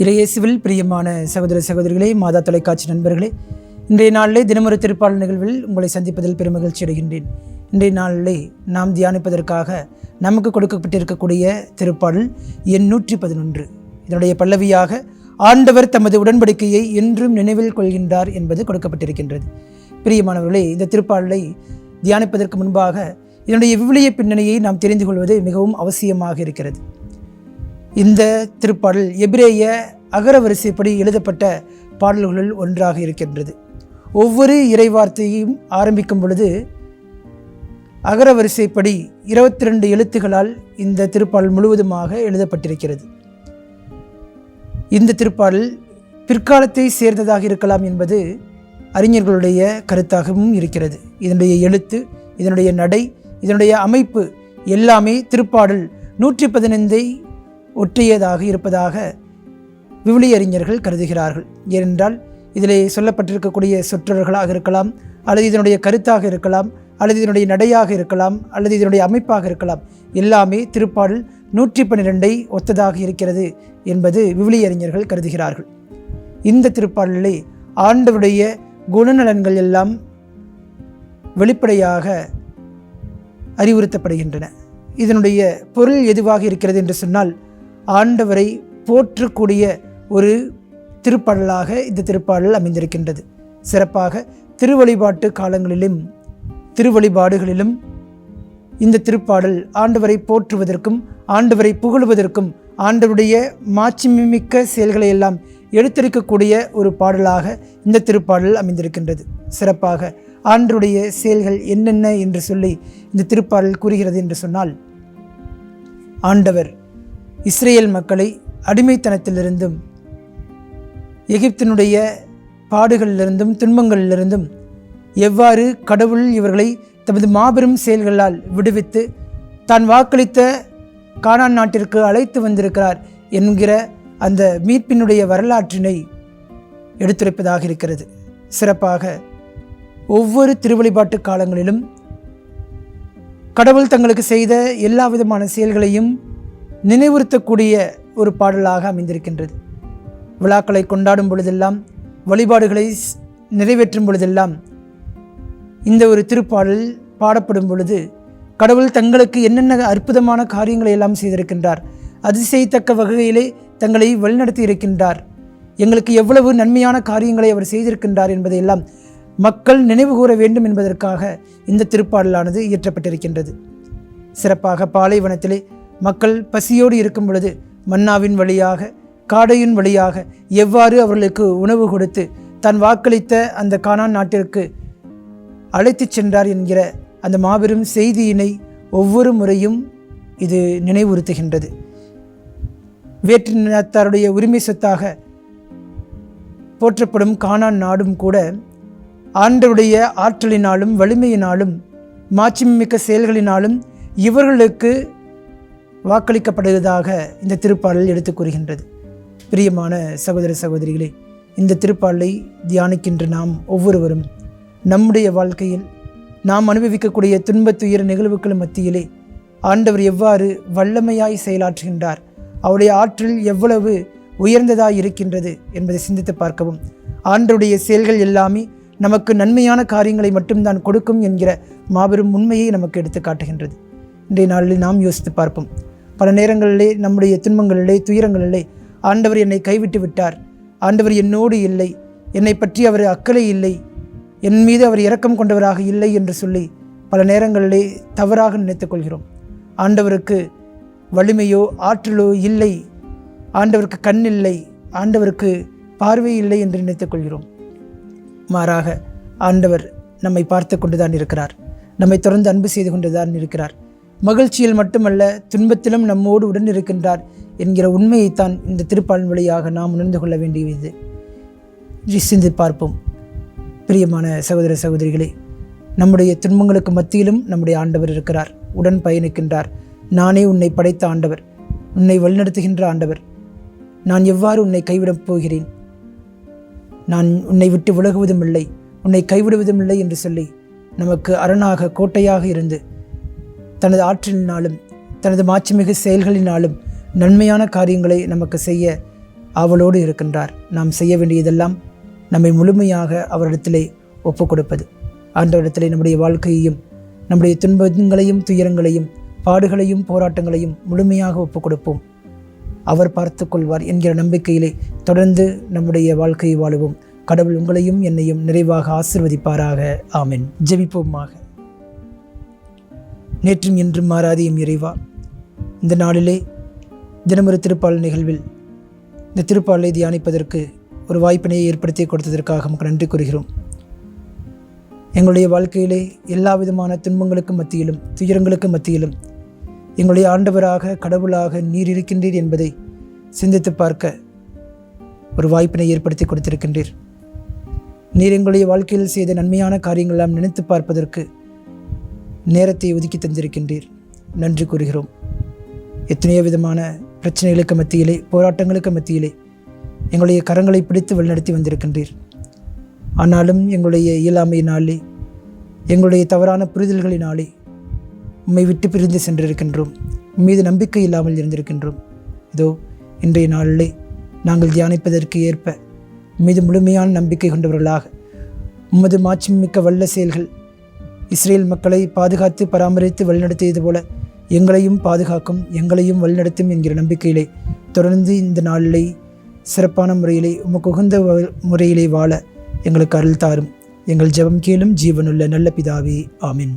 இறையேசுவில் பிரியமான சகோதர சகோதரிகளே மாதா தொலைக்காட்சி நண்பர்களே இன்றைய நாளிலே தினமொரு திருப்பாடல் நிகழ்வில் உங்களை சந்திப்பதில் பெருமகிழ்ச்சி அடைகின்றேன். இன்றைய நாளிலே நாம் தியானிப்பதற்காக நமக்கு கொடுக்கப்பட்டிருக்கக்கூடிய திருப்பாடல் எண்ணூற்றி பதினொன்று. இதனுடைய பல்லவியாக ஆண்டவர் தமது உடன்படிக்கையை என்றும் நினைவில் கொள்கின்றார் என்பது கொடுக்கப்பட்டிருக்கின்றது. பிரியமானவர்களே இந்த திருப்பாடலை தியானிப்பதற்கு முன்பாக இதனுடைய விவிலிய பின்னணியை நாம் தெரிந்து கொள்வது மிகவும் அவசியமாக இருக்கிறது. இந்த திருப்பாடல் எபிரேய அகர வரிசைப்படி எழுதப்பட்ட பாடல்களுள் ஒன்றாக இருக்கின்றது. ஒவ்வொரு இறைவார்த்தையும் ஆரம்பிக்கும் பொழுது அகர வரிசைப்படி இருபத்தி ரெண்டு எழுத்துக்களால் இந்த திருப்பாடல் முழுவதுமாக எழுதப்பட்டிருக்கிறது. இந்த திருப்பாடல் பிற்காலத்தை சேர்ந்ததாக இருக்கலாம் என்பது அறிஞர்களுடைய கருத்தாகவும் இருக்கிறது. இதனுடைய எழுத்து இதனுடைய நடை இதனுடைய அமைப்பு எல்லாமே திருப்பாடல் நூற்றி பதினைந்தை ஒற்றியதாக இருப்பதாக விவிலியறிஞர்கள் கருதுகிறார்கள். ஏனென்றால் இதிலே சொல்லப்பட்டிருக்கக்கூடிய சொற்றொடர்களாக இருக்கலாம் அல்லது இதனுடைய கருத்தாக இருக்கலாம் அல்லது இதனுடைய நடையாக இருக்கலாம் அல்லது இதனுடைய அமைப்பாக இருக்கலாம். எல்லாமே திருப்பாடல் நூற்றி பன்னிரெண்டை ஒத்ததாக இருக்கிறது என்பது விவிலியறிஞர்கள் கருதுகிறார்கள். இந்த திருப்பாடலிலே ஆண்டவருடைய குணநலன்கள் எல்லாம் வெளிப்படையாக அறிவுறுத்தப்படுகின்றன. இதனுடைய பொருள் எதுவாக இருக்கிறது என்று சொன்னால் ஆண்டவரை போற்றக்கூடிய ஒரு திருப்பாடலாக இந்த திருப்பாடல் அமைந்திருக்கின்றது. சிறப்பாக திருவழிபாட்டு காலங்களிலும் திருவழிபாடுகளிலும் இந்த திருப்பாடல் ஆண்டவரை போற்றுவதற்கும் ஆண்டவரை புகழுவதற்கும் ஆண்டவருடைய மாட்சிமிக்க செயல்களை எல்லாம் எடுத்திருக்கக்கூடிய ஒரு பாடலாக இந்த திருப்பாடல் அமைந்திருக்கின்றது. சிறப்பாக ஆண்டருடைய செயல்கள் என்னென்ன என்று சொல்லி இந்த திருப்பாடல் கூறுகிறது என்று சொன்னால் ஆண்டவர் இஸ்ரேல் மக்களை அடிமைத்தனத்திலிருந்தும் எகிப்தினுடைய பாடுகளிலிருந்தும் துன்பங்களிலிருந்தும் எவ்வாறு கடவுள் இவர்களை தமது மாபெரும் செயல்களால் விடுவித்து தான் வாக்களித்த கானான் நாட்டிற்கு அழைத்து வந்திருக்கிறார் என்கிற அந்த மீட்பினுடைய வரலாற்றினை எடுத்துரைப்பதாக இருக்கிறது. சிறப்பாக ஒவ்வொரு திருவழிபாட்டு காலங்களிலும் கடவுள் தங்களுக்கு செய்த எல்லா விதமான செயல்களையும் நினைவுறுத்தக்கூடிய ஒரு பாடலாக அமைந்திருக்கின்றது. விழாக்களை கொண்டாடும் பொழுதெல்லாம் வழிபாடுகளை நிறைவேற்றும் பொழுதெல்லாம் இந்த ஒரு திருப்பாடல் பாடப்படும் பொழுது கடவுள் தங்களுக்கு என்னென்ன அற்புதமான காரியங்களை எல்லாம் செய்திருக்கின்றார் அதிசயத்தக்க வகையிலே தங்களை வழிநடத்தி இருக்கின்றார் எங்களுக்கு எவ்வளவு நன்மையான காரியங்களை அவர் செய்திருக்கின்றார் என்பதையெல்லாம் மக்கள் நினைவு கூற வேண்டும் என்பதற்காக இந்த திருப்பாடலானது இயற்றப்பட்டிருக்கின்றது. சிறப்பாக பாலைவனத்திலே மக்கள் பசியோடு இருக்கும் பொழுது மன்னாவின் வழியாக காடையின் வழியாக எவ்வாறு அவர்களுக்கு உணவு கொடுத்து தான் வாக்களித்த அந்த கானான் நாட்டிற்கு அழைத்துச் சென்றார் என்கிற அந்த மாபெரும் செய்தியினை ஒவ்வொரு முறையும் இது நினைவுறுத்துகின்றது. வேற்று இனத்தாருடைய உரிமை சொத்தாக போற்றப்படும் கானான் நாடும் கூட ஆண்டருடைய ஆற்றலினாலும் வலிமையினாலும் மாட்சிமிக்க செயல்களினாலும் இவர்களுக்கு வாக்களிக்கப்படுவதாக இந்த திருப்பாடல் எடுத்துக் கூறுகின்றது. பிரியமான சகோதர சகோதரிகளே இந்த திருப்பாடலை தியானிக்கின்ற நாம் ஒவ்வொருவரும் நம்முடைய வாழ்க்கையில் நாம் அனுபவிக்கக்கூடிய துன்பத்துயர் நிகழ்வுகள் மத்தியிலே ஆண்டவர் எவ்வாறு வல்லமையாய் செயலாற்றுகின்றார் அவருடைய ஆற்றல் எவ்வளவு உயர்ந்ததாய் இருக்கின்றது என்பதை சிந்தித்து பார்க்கவும். ஆண்டருடைய செயல்கள் எல்லாமே நமக்கு நன்மையான காரியங்களை மட்டும்தான் கொடுக்கும் என்கிற மாபெரும் உண்மையை நமக்கு எடுத்து காட்டுகின்றது. இன்றைய நாளில் நாம் யோசித்து பார்ப்போம். பல நேரங்களிலே நம்முடைய துன்பங்களிலே துயரங்களிலே ஆண்டவர் என்னை கைவிட்டு விட்டார். ஆண்டவர் என்னோடு இல்லை. என்னை பற்றி அவர் அக்கறை இல்லை. என் மீது அவர் இரக்கம் கொண்டவராக இல்லை என்று சொல்லி பல நேரங்களிலே தவறாக நினைத்துக் கொள்கிறோம் ஆண்டவருக்கு வலிமையோ ஆற்றலோ இல்லை. ஆண்டவருக்கு கண் இல்லை. ஆண்டவருக்கு பார்வை இல்லை என்று நினைத்துக் கொள்கிறோம் மாறாக ஆண்டவர் நம்மை பார்த்து கொண்டுதான் இருக்கிறார். நம்மை தொடர்ந்து அன்பு செய்து கொண்டுதான் இருக்கிறார். மகிழ்ச்சியில் மட்டுமல்ல துன்பத்திலும் நம்மோடு உடன் இருக்கின்றார் என்கிற உண்மையைத்தான் இந்த திருப்பாலின் வழியாக நாம் உணர்ந்து கொள்ள வேண்டியது. சிந்தி பார்ப்போம். பிரியமான சகோதர சகோதரிகளே நம்முடைய துன்பங்களுக்கு மத்தியிலும் நம்முடைய ஆண்டவர் இருக்கிறார். உடன் பயணிக்கின்றார். நானே உன்னை படைத்த ஆண்டவர். உன்னை வழிநடத்துகின்ற ஆண்டவர். நான் எவ்வாறு உன்னை கைவிடப் போகிறேன்? நான் உன்னை விட்டு விலகுவதும் இல்லை. உன்னை கைவிடுவதும் இல்லை என்று சொல்லி நமக்கு அரணாக கோட்டையாக இருந்து தனது ஆற்றலினாலும் தனது மாட்சிமிகு செயல்களினாலும் நன்மையான காரியங்களை நமக்கு செய்ய ஆவலோடு இருக்கின்றார். நாம் செய்ய வேண்டியதெல்லாம் நம்மை முழுமையாக அவரிடத்திலே ஒப்புக் கொடுப்பது ஆண்டவரிடத்திலே நம்முடைய வாழ்க்கையையும் நம்முடைய துன்பங்களையும் துயரங்களையும் பாடுகளையும் போராட்டங்களையும் முழுமையாக ஒப்புக் கொடுப்போம் அவர் பார்த்து கொள்வார் என்கிற நம்பிக்கையிலே தொடர்ந்து நம்முடைய வாழ்க்கையை வாழுவோம். கடவுள் உங்களையும் என்னையும் நிறைவாக ஆசிர்வதிப்பாராக. ஆமென். ஜெபிப்போமாக. நேற்றும் என்றும் மாறாதியும் இறைவா. இந்த நாளிலே தினமொரு திருப்பால் நிகழ்வில் இந்த திருப்பாலை தியானிப்பதற்கு ஒரு வாய்ப்பினை ஏற்படுத்தி கொடுத்ததற்காக நமக்கு நன்றி கூறுகிறோம். எங்களுடைய வாழ்க்கையிலே எல்லா விதமான துன்பங்களுக்கு மத்தியிலும் துயரங்களுக்கு மத்தியிலும் எங்களுடைய ஆண்டவராக கடவுளாக நீர் இருக்கின்றீர் என்பதை சிந்தித்து பார்க்க ஒரு வாய்ப்பினை ஏற்படுத்தி கொடுத்திருக்கின்றீர். நீர் எங்களுடைய வாழ்க்கையில் செய்த நன்மையான காரியங்கள் எல்லாம் நினைத்து பார்ப்பதற்கு நேரத்தை ஒதுக்கி தந்திருக்கின்றீர். நன்றி கூறுகிறோம். எத்தனையோ விதமான பிரச்சனைகளுக்கு மத்தியிலே போராட்டங்களுக்கு மத்தியிலே எங்களுடைய கரங்களை பிடித்து வழிநடத்தி வந்திருக்கின்றீர். ஆனாலும் எங்களுடைய இயலாமையினாலே எங்களுடைய தவறான புரிதல்களினாலே உம்மை விட்டு பிரிந்து சென்றிருக்கின்றோம். மீது நம்பிக்கை இல்லாமல் இருந்திருக்கின்றோம். இதோ இன்றைய நாளிலே நாங்கள் தியானிப்பதற்கு ஏற்ப மீது முழுமையான நம்பிக்கை கொண்டவர்களாக உமது மாட்சிமிக்க வல்ல செயல்கள் இஸ்ரேல் மக்களை பாதுகாத்து பராமரித்து வழிநடத்தியது போல எங்களையும் பாதுகாக்கும் எங்களையும் வழிநடத்தும் என்கிற நம்பிக்கையிலே தொடர்ந்து இந்த நாளிலே சிறப்பான முறையிலே உமக்கு உகந்த முறையிலே வாழ எங்களுக்கு அருள் தாரும். எங்கள் ஜெபம் கேளும் ஜீவனுள்ள நல்ல பிதாவே ஆமின்.